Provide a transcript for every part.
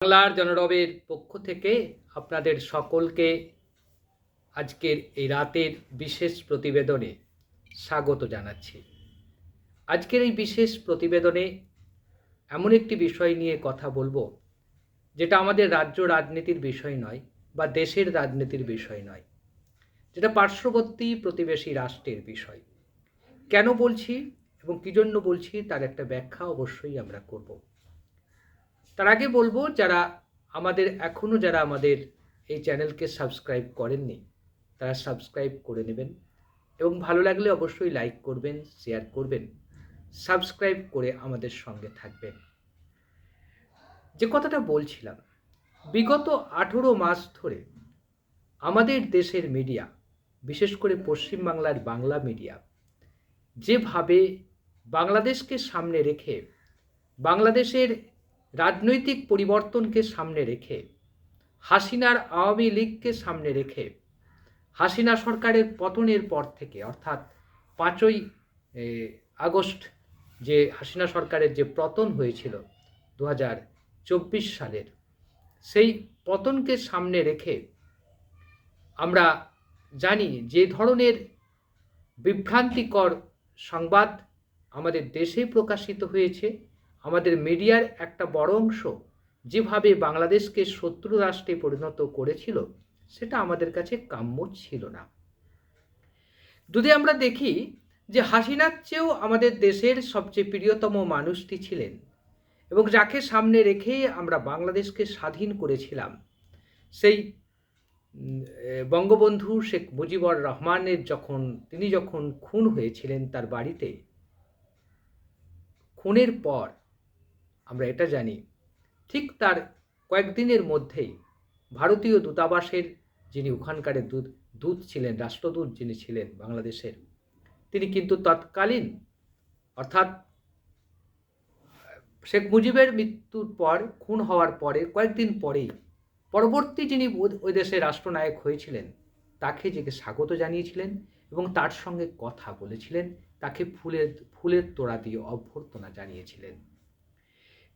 বাংলার জনরবের পক্ষ থেকে আপনাদের সকলকে আজকের এই রাতের বিশেষ প্রতিবেদনে স্বাগত জানাচ্ছি। আজকের এই বিশেষ প্রতিবেদনে এমন একটি বিষয় নিয়ে কথা বলব, যেটা আমাদের রাজ্য রাজনীতির বিষয় নয় বা দেশের রাজনীতির বিষয় নয়, যেটা পার্শ্ববর্তী প্রতিবেশী রাষ্ট্রের বিষয়। কেন বলছি এবং কী জন্য বলছি তার একটা ব্যাখ্যা অবশ্যই আমরা করব। তার আগে বলব, যারা আমাদের এখনও যারা আমাদের এই চ্যানেলকে সাবস্ক্রাইব করেননি, তারা সাবস্ক্রাইব করে নেবেন এবং ভালো লাগলে অবশ্যই লাইক করবেন, শেয়ার করবেন, সাবস্ক্রাইব করে আমাদের সঙ্গে থাকবেন। যে কথাটা বলছিলাম, বিগত আঠেরো মাস ধরে আমাদের দেশের মিডিয়া, বিশেষ করে পশ্চিমবাংলার বাংলা মিডিয়া, যেভাবে বাংলাদেশকে সামনে রেখে বাংলাদেশের রাজনৈতিক পরিবর্তনকে সামনে রেখে, হাসিনার আওয়ামী লীগকে সামনে রেখে, হাসিনা সরকারের পতনের পর থেকে, অর্থাৎ পাঁচই আগস্ট যে হাসিনা সরকারের যে পতন হয়েছিল দু হাজার চব্বিশ সালের, সেই পতনকে সামনে রেখে আমরা জানি যে ধরনের বিভ্রান্তিকর সংবাদ আমাদের দেশে প্রকাশিত হয়েছে। আমাদের মিডিয়ার একটা বড় অংশ যেভাবে বাংলাদেশকে শত্রু রাষ্ট্রে পরিণত করেছিল, সেটা আমাদের কাছে কাম্য ছিল না। যদি আমরা দেখি যে হাসিনার চেয়েও আমাদের দেশের সবচেয়ে প্রিয়তম মানুষটি ছিলেন এবং যাকে সামনে রেখে আমরা বাংলাদেশকে স্বাধীন করেছিলাম, সেই বঙ্গবন্ধু শেখ মুজিবুর রহমানের যখন, তিনি যখন খুন হয়েছিলেন তার বাড়িতে, খুনের পর আমরা এটা জানি। ঠিক তার কয়েকদিনের মধ্যেই ভারতীয় দূতাবাসের যিনি ওখানকার দূত দূত ছিলেন, রাষ্ট্রদূত যিনি ছিলেন বাংলাদেশের, তিনি কিন্তু তৎকালীন, অর্থাৎ, শেখ মুজিবের মৃত্যুর পর, খুন হওয়ার পরে, কয়েকদিন পরেই পরবর্তী যিনি ওই দেশের রাষ্ট্রনায়ক হয়েছিলেন, তাকে যে স্বাগত জানিয়েছিলেন এবং তার সঙ্গে কথা বলেছিলেন, তাকে ফুলের ফুলের তোড়া দিয়ে অভ্যর্থনা জানিয়েছিলেন।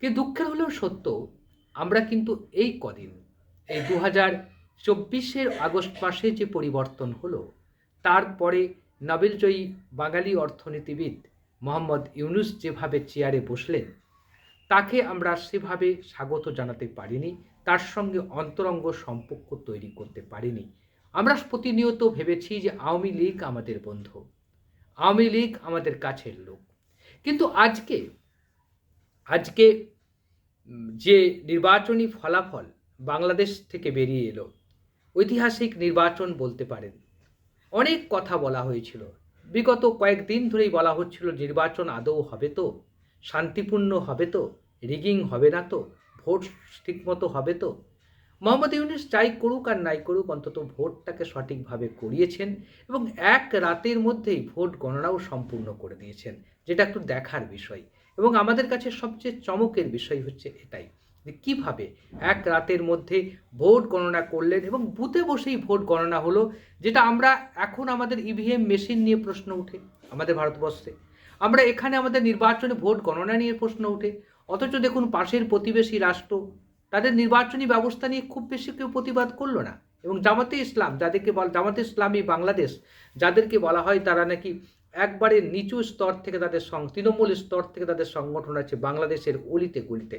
কিন্তু দুঃখের হলেও সত্য, আমরা কিন্তু এই কদিন, এই দু হাজার চব্বিশের আগস্ট মাসে যে পরিবর্তন হলো তারপরে নোবেলজয়ী বাঙালি অর্থনীতিবিদ মোহাম্মদ ইউনুস যেভাবে চেয়ারে বসলেন, তাকে আমরা সেভাবে স্বাগত জানাতে পারিনি, তার সঙ্গে অন্তরঙ্গ সম্পর্ক তৈরি করতে পারিনি। আমরা প্রতিনিয়ত ভেবেছি যে আওয়ামী লীগ আমাদের বন্ধু, আওয়ামী লীগ আমাদের কাছের লোক। কিন্তু আজকে আজকে যে নির্বাচনী ফলাফল বাংলাদেশ থেকে বেরিয়ে এলো, ঐতিহাসিক নির্বাচন বলতে পারেন। অনেক কথা বলা হয়েছিল। বিগত কয়েকদিন ধরেই বলা হচ্ছিল, নির্বাচন আদৌ হবে তো? শান্তিপূর্ণ হবে তো? রিগিং হবে না তো? ভোট ঠিকমতো হবে তো? মোহাম্মদ ইউনুস যাই করুক আর নাই করুক, অন্তত ভোটটাকে সঠিকভাবে করিয়েছেন এবং এক রাতের মধ্যেই ভোট গণনাও সম্পূর্ণ করে দিয়েছেন, যেটা একটু দেখার বিষয়। এবং আমাদের কাছে সবচেয়ে চমকের বিষয় হচ্ছে এটাই যে কীভাবে এক রাতের মধ্যে ভোট গণনা করলেন এবং বুথে বসেই ভোট গণনা হলো, যেটা আমরা এখন আমাদের ইভিএম মেশিন নিয়ে প্রশ্ন উঠে আমাদের ভারতবর্ষে। আমরা এখানে আমাদের নির্বাচনে ভোট গণনা নিয়ে প্রশ্ন উঠে অথচ দেখুন পাশের প্রতিবেশী রাষ্ট্র, তাদের নির্বাচনী ব্যবস্থা নিয়ে খুব বেশি কেউ প্রতিবাদ করল না। এবং জামাতে ইসলাম, যাদেরকে বল, জামাতে ইসলামী বাংলাদেশ, যাদেরকে বলা হয় তারা নাকি একবারে নিচু স্তর থেকে তাদের সং, তৃণমূল স্তর থেকে তাদের সংগঠন আছে বাংলাদেশের অলিতে গলিতে।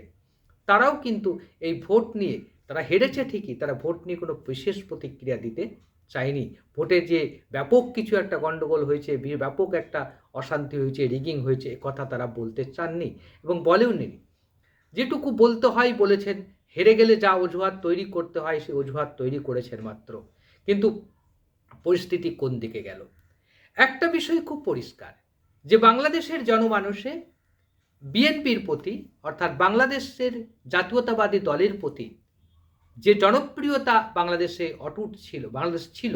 তারাও কিন্তু এই ভোট নিয়ে, তারা হেরেছে ঠিকই, তারা ভোট নিয়ে কোনো বিশেষ প্রতিক্রিয়া দিতে চায়নি। ভোটে যে ব্যাপক কিছু একটা গণ্ডগোল হয়েছে ব্যাপক একটা অশান্তি হয়েছে, রিগিং হয়েছে কথা তারা বলতে চাননি এবং বলেও নি যেটুকু বলতে হয় বলেছেন, হেরে গেলে যা অজুহাত তৈরি করতে হয় সেই অজুহাত তৈরি করেছেন মাত্র। কিন্তু পরিস্থিতি কোন দিকে গেল? একটা বিষয় খুব পরিষ্কার, যে বাংলাদেশের জনমানুষে বিএনপির প্রতি, অর্থাৎ বাংলাদেশের জাতীয়তাবাদী দলের প্রতি যে জনপ্রিয়তা বাংলাদেশে অটুট ছিল, বাংলাদেশ ছিল,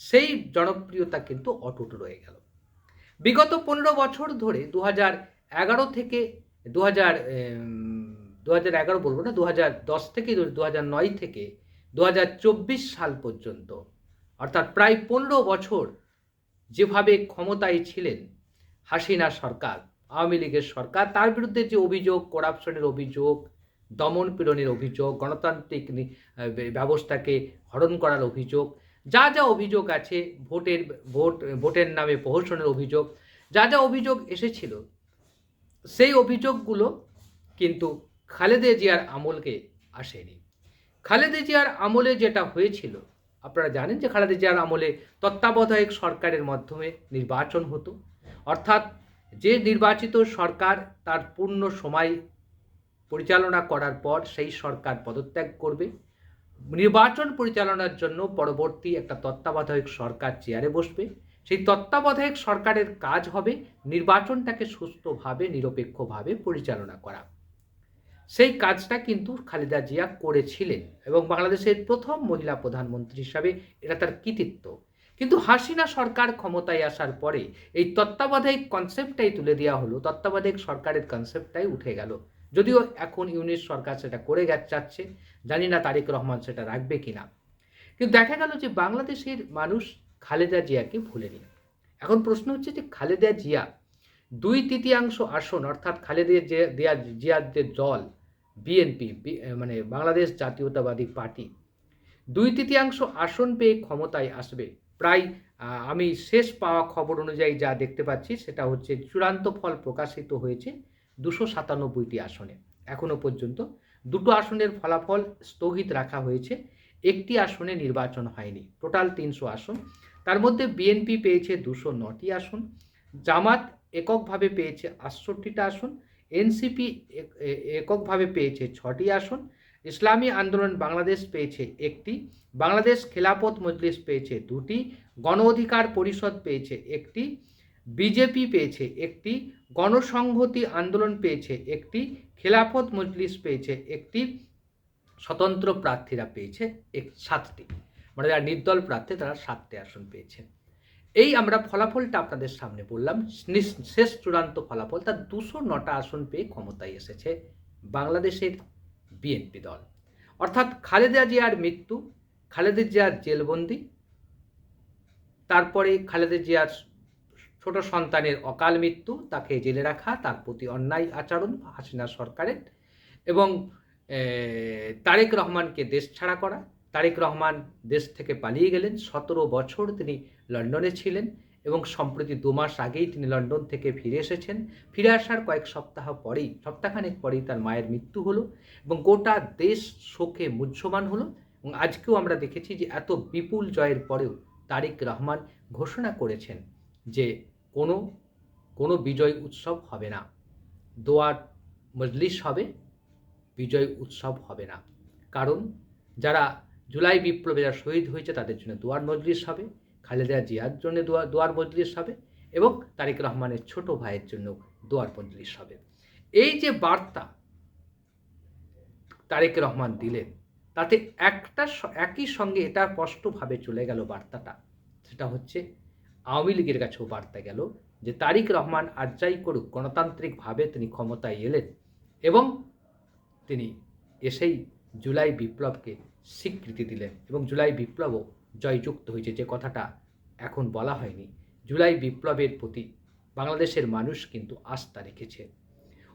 সেই জনপ্রিয়তা কিন্তু অটুট রয়ে গেল। বিগত পনেরো বছর ধরে দু এগারো থেকে দু হাজার দু হাজার এগারো বলব না দু হাজার দশ থেকে দু হাজার নয় থেকে দু হাজার চব্বিশ সাল পর্যন্ত, অর্থাৎ প্রায় পনেরো বছর যেভাবে ক্ষমতায় ছিলেন হাসিনা সরকার, আওয়ামী লীগের সরকার, তার বিরুদ্ধে যে অভিযোগ, করাপশনের অভিযোগ দমন পীড়নের অভিযোগ, গণতান্ত্রিক ব্যবস্থাকে হরণ করার অভিযোগ, যা যা অভিযোগ আছে, ভোটের, ভোট, ভোটের নামে প্রহসনের অভিযোগ, যা যা অভিযোগ এসেছিল, সেই অভিযোগগুলো কিন্তু খালেদা জিয়ার আমলকে আসেনি। খালেদা জিয়ার আমলে যেটা হয়েছিল আপনারা জানেন যে খালেদা জিয়ার আমলে তত্ত্বাবধায়ক সরকারের মাধ্যমে নির্বাচন হতো। অর্থাৎ যে নির্বাচিত সরকার তার পূর্ণ সময় পরিচালনা করার পর সেই সরকার পদত্যাগ করবে। নির্বাচন পরিচালনার জন্য পরবর্তী একটা তত্ত্বাবধায়ক সরকার চেয়ারে বসবে। সেই তত্ত্বাবধায়ক সরকারের কাজ হবে নির্বাচনটাকে সুস্থভাবে, নিরপেক্ষভাবে পরিচালনা করা। সেই কাজটা কিন্তু খালেদা জিয়া করেছিলেন এবং বাংলাদেশের প্রথম মহিলা প্রধানমন্ত্রী হিসাবে এটা তার কৃতিত্ব। কিন্তু হাসিনা সরকার ক্ষমতায় আসার পরে এই তত্ত্বাবধায়ক কনসেপ্টটাই তুলে দেওয়া হলো, তত্ত্বাবধায়ক সরকারের কনসেপ্টটাই উঠে গেল। যদিও এখন ইউনিট সরকার সেটা করে যাচ্ছে, জানি না তারেক রহমান সেটা রাখবে কিনা। কিন্তু দেখা গেল যে বাংলাদেশের মানুষ খালেদা জিয়াকে ভুলেনি এখন প্রশ্ন হচ্ছে যে খালেদা জিয়া দুই তৃতীয়াংশ আসন অর্থাৎ খালেদা জিয়া জিয়ার যে দল বিএনপি মানে বাংলাদেশ জাতীয়তাবাদী পার্টি। দুই তৃতীয়াংশ আসন পেয়ে ক্ষমতায় আসবে। প্রায় আমি শেষ পাওয়া খবর অনুযায়ী যা দেখতে পাচ্ছি সেটা হচ্ছে চূড়ান্ত ফল প্রকাশিত হয়েছে দুশো সাতানব্বইটি আসনে। এখনও পর্যন্ত দুটো আসনের ফলাফল স্থগিত রাখা হয়েছে। একটি আসনে নির্বাচন হয়নি, টোটাল তিনশো আসন। তার মধ্যে বিএনপি পেয়েছে দুশো নটি আসন, জামাত এককভাবে পেয়েছে আটষট্টিটা আসন এনসিপি এককভাবে পেয়েছে ছটি আসন। ইসলামী আন্দোলন বাংলাদেশ পেয়েছে একটি। বাংলাদেশ খেলাপথ মজলিস পেয়েছে দুটি। গণ অধিকার পরিষদ পেয়েছে একটি। বিজেপি পেয়েছে একটি। গণসংহতি আন্দোলন পেয়েছে একটি। খেলাফত মজলিস পেয়েছে একটি। স্বতন্ত্র প্রার্থীরা পেয়েছে এক, সাতটি। মানে যারা নির্দল প্রার্থী তারা সাতটি আসন পেয়েছে। এই আমরা ফলাফলটা আপনাদের সামনে বললাম। শেষ চূড়ান্ত ফলাফল, তার দুশো নটা আসন পেয়ে ক্ষমতায় এসেছে বাংলাদেশের বিএনপি দল। অর্থাৎ খালেদা জিয়ার মৃত্যু, খালেদা জিয়ার জেলবন্দি, তারপরে খালেদা জিয়ার ছোট সন্তানের অকাল মৃত্যু, তাকে জেলে রাখা, তার প্রতি অন্যায় আচরণ, হাসিনা সরকারের এবং তারেক রহমানকে দেশ ছাড়া করা। তারেক রহমান দেশ থেকে পালিয়ে গেলেন। সতেরো বছর তিনি লন্ডনে ছিলেন এবং সম্প্রতি দু মাস আগেই তিনি লন্ডন থেকে ফিরে এসেছেন। ফিরে আসার কয়েক সপ্তাহ পরেই, সপ্তাহখানেক পরেই তার মায়ের মৃত্যু হলো এবং গোটা দেশ শোকে মুহ্যমান হলো এবং আজকেও আমরা দেখেছি যে এত বিপুল জয়ের পরেও তারেক রহমান ঘোষণা করেছেন যে কোনো কোনো বিজয় উৎসব হবে না। দোয়ার মজলিস হবে, বিজয় উৎসব হবে না। কারণ যারা জুলাই বিপ্লবে যারা শহীদ হয়েছে তাদের জন্য দোয়ার মজলিস হবে। খালেদা জিয়ার জন্য দোয়া, দোয়ার মজলিস হবে এবং তারেক রহমানের ছোট ভাইয়ের জন্য দোয়ার মজলিস হবে। এই যে বার্তা তারেক রহমান দিলেন, তাতে একটা একই সঙ্গে এটা স্পষ্টভাবে চলে গেল বার্তাটা। সেটা হচ্ছে, আওয়ামী লীগের কাছেও বার্তা গেল যে তারিক রহমান আর যাই করুক, গণতান্ত্রিকভাবে তিনি ক্ষমতায় এলেন এবং তিনি এসেই জুলাই বিপ্লবকে স্বীকৃতি দিলেন এবং জুলাই বিপ্লবও জয়যুক্ত হয়েছে, যে কথাটা এখন বলা হয়নি। জুলাই বিপ্লবের প্রতি বাংলাদেশের মানুষ কিন্তু আস্থা রেখেছে।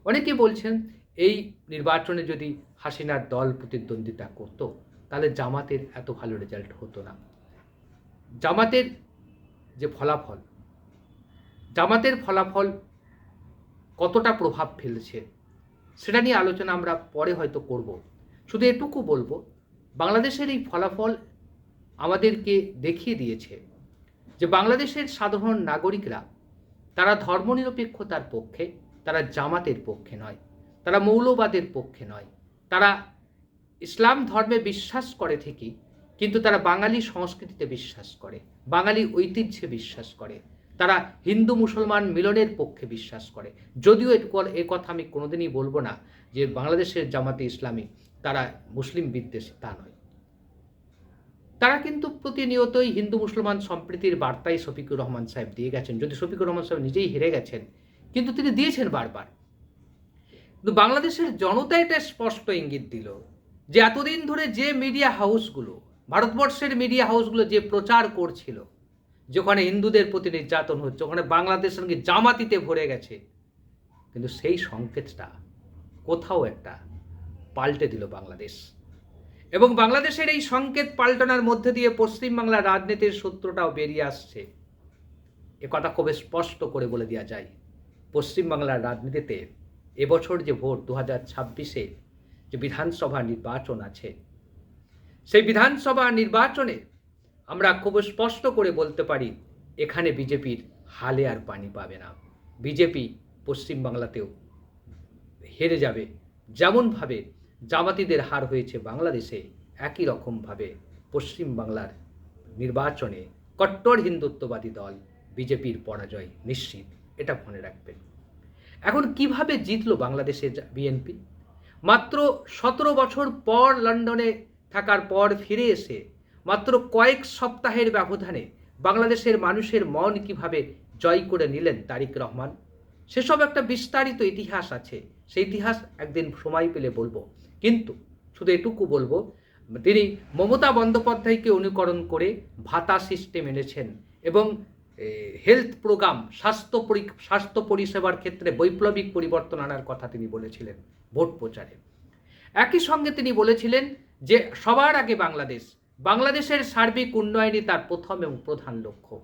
অনেকে বলছেন, এই নির্বাচনে যদি হাসিনার দল প্রতিদ্বন্দ্বিতা করত, তাহলে জামাতের এত ভালো রেজাল্ট হতো না। জামাতের যে ফলাফল, জামাতের ফলাফল কতটা প্রভাব ফেলেছে, সেটা নিয়ে আলোচনা আমরা পরে হয়তো করব। শুধু এটুকু বলব, বাংলাদেশের এই ফলাফল আমাদেরকে দেখিয়ে দিয়েছে যে বাংলাদেশের সাধারণ নাগরিকরা, তারা ধর্মনিরপেক্ষতার পক্ষে, তারা জামাতের পক্ষে নয়, তারা মৌলবাদের পক্ষে নয়। তারা ইসলাম ধর্মে বিশ্বাস করে ঠিকই, কিন্তু তারা বাঙালি সংস্কৃতিতে বিশ্বাস করে, বাঙালি ঐতিহ্যে বিশ্বাস করে। তারা হিন্দু মুসলমান মিলনের পক্ষে বিশ্বাস করে। যদিও এ কথা আমি কোনোদিনই বলব না যে বাংলাদেশের জামাতে ইসলামী, তারা মুসলিম বিদ্বেষী, তা নয়। তারা কিন্তু প্রতিনিয়তই হিন্দু মুসলমান সম্প্রীতির বার্তাই শফিকুর রহমান সাহেব দিয়ে গেছেন। যদি শফিকুর রহমান সাহেব নিজেই হেরে গেছেন, কিন্তু তিনি দিয়েছেন বারবার। কিন্তু বাংলাদেশের জনতা এটা স্পষ্ট ইঙ্গিত দিল যে এতদিন ধরে যে মিডিয়া হাউসগুলো ভারতবর্ষের মিডিয়া হাউসগুলো যে প্রচার করছিল, যেখানে হিন্দুদের প্রতি নির্যাতন হচ্ছে, ওখানে বাংলাদেশের সঙ্গে জামাতিতে ভরে গেছে, কিন্তু সেই সংকেতটা কোথাও একটা পাল্টে দিল বাংলাদেশ। এবং বাংলাদেশের এই সংকেত পাল্টানোর মধ্যে দিয়ে পশ্চিমবাংলার রাজনীতির সূত্রটাও বেরিয়ে আসছে। এ কথা খুব স্পষ্ট করে বলে দেওয়া যায়। পশ্চিমবাংলার রাজনীতিতে এবছর যে ভোট দু হাজার ছাব্বিশে যে বিধানসভা নির্বাচন আছে, সেই বিধানসভা নির্বাচনে আমরা খুব স্পষ্ট করে বলতে পারি, এখানে বিজেপির হালে আর পানি পাবে না। বিজেপি পশ্চিমবাংলাতেও হেরে যাবে, যেমনভাবে জামাতিদের হার হয়েছে বাংলাদেশে একই রকমভাবে পশ্চিমবাংলার নির্বাচনে কট্টর হিন্দুত্ববাদী দল বিজেপির পরাজয় নিশ্চিত, এটা মনে রাখবেন। এখন কীভাবে জিতল বাংলাদেশের বিএনপি? মাত্র সতেরো বছর পর লন্ডনে থাকার পর ফিরে এসে মাত্র কয়েক সপ্তাহের ব্যবধানে বাংলাদেশের মানুষের মন কীভাবে জয় করে নিলেন তারিক রহমান? সেসব একটা বিস্তারিত ইতিহাস আছে। সেই ইতিহাস একদিন সময় পেলে বলব। কিন্তু শুধু এটুকু বলব, তিনি মমতা বন্দ্যোপাধ্যায়কে অনুকরণ করে ভাতা সিস্টেম এনেছেন এবং হেলথ প্রোগ্রাম স্বাস্থ্য স্বাস্থ্য পরিষেবার ক্ষেত্রে বৈপ্লবিক পরিবর্তন আনার কথা তিনি বলেছিলেন ভোট প্রচারে। একই সঙ্গে তিনি বলেছিলেন যে সবার আগে বাংলাদেশ, বাংলাদেশের সার্বিক উন্নয়নই তার প্রথম এবং প্রধান লক্ষ্য।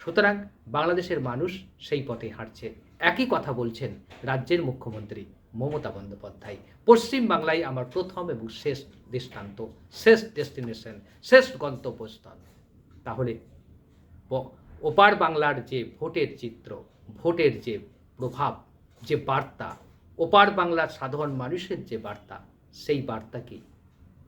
সুতরাং বাংলাদেশের মানুষ সেই পথে হাঁটছে। একই কথা বলছেন রাজ্যের মুখ্যমন্ত্রী। মমতা বন্দ্যোপাধ্যায়। পশ্চিম বাংলায় আমার প্রথম এবং শেষ দৃষ্টান্ত, শেষ ডেস্টিনেশন শেষ গন্তব্যস্থল। তাহলে ওপার বাংলার যে ভোটের চিত্র, ভোটের যে প্রভাব, যে বার্তা, ওপার বাংলার সাধারণ মানুষের যে বার্তা, সেই বার্তা কি?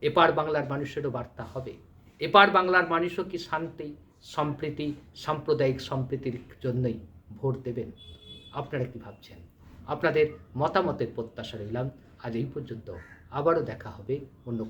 এপার বাংলার মানুষেরও বার্তা হবে। এপার বাংলার মানুষও কি শান্তি, সম্প্রীতি, সাম্প্রদায়িক সম্প্রীতির জন্যই ভোট দেবেন? আপনারা কি ভাবছেন? আপনাদের মতামতের প্রত্যাশা রইলাম। আজ এই পর্যন্ত আবারও দেখা হবে অন্য